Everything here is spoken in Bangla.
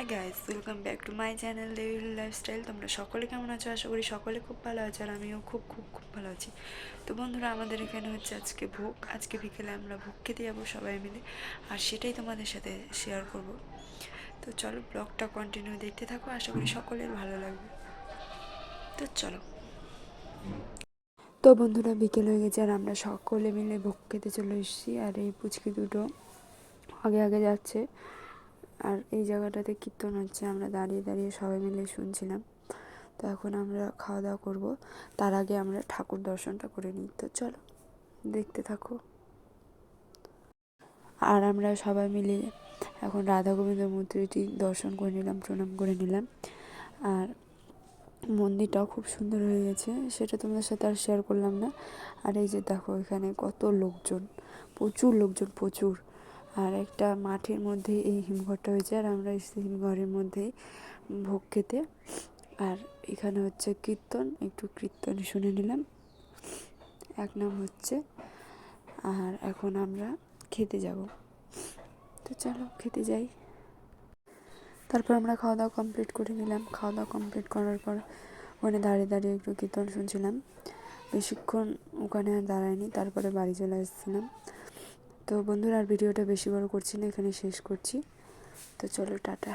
Hi guys welcome back to my channel daily lifestyle তোমরা সকলে কেমন আছো? আশা করি সকলে খুব ভালো আছো আর আমিও খুব খুব খুব ভালো আছি। তো বন্ধুরা, আমাদের এখানে হচ্ছে আজকে ভোগ। আজকে বিকেলে আমরা ভোগ খেতে যাব সবাই মিলে। আর সেটাই তোমাদের সাথে শেয়ার করব। তো চলো ব্লগটা কন্টিনিউ দেখতে থাকো। আশা করি সকলের ভালো লাগবে। তো চলো। তো বন্ধুরা, বিকেল হয়ে গেছে আর আমরা সকলে মিলে ভোগ খেতে চলে এসেছি। আর এই পুচকি দুটো আগে আগে যাচ্ছে। আর এই জায়গাটাতে কীর্তন হচ্ছে, আমরা দাঁড়িয়ে দাঁড়িয়ে সবাই মিলে শুনছিলাম। তো এখন আমরা খাওয়া দাওয়া করব। তার আগে আমরা ঠাকুর দর্শনটা করে নিই। তো চলো, দেখতে থাকো। আর আমরা সবাই মিলে এখন রাধা গোবিন্দ মূর্তিটি দর্শন করে নিলাম, প্রণাম করে নিলাম। আর মন্দিরটাও খুব সুন্দর হয়ে গেছে, সেটা তোমাদের সাথে আর শেয়ার করলাম না। আর এই যে দেখো, এখানে কত লোকজন, প্রচুর লোকজন, প্রচুর। আর একটা মাঠের মধ্যে এই হিমঘরটা হয়েছে আর আমরা এসেছি হিমঘরের মধ্যেই ভোগ খেতে। আর এখানে হচ্ছে কীর্তন, একটু কীর্তন শুনে নিলাম। এক নাম হচ্ছে, আর এখন আমরা খেতে যাব। তো চলো খেতে যাই। তারপর আমরা খাওয়া দাওয়া কমপ্লিট করে নিলাম। খাওয়া দাওয়া কমপ্লিট করার পর ওখানে দাঁড়িয়ে দাঁড়িয়ে একটু কীর্তন শুনছিলাম। বেশিক্ষণ ওখানে আর দাঁড়ায়নি, তারপরে বাড়ি চলে আসছিলাম। তো বন্ধুরা আর ভিডিওটা বেশি বড় করছি না এখানে শেষ করছি। তো চলো টাটা।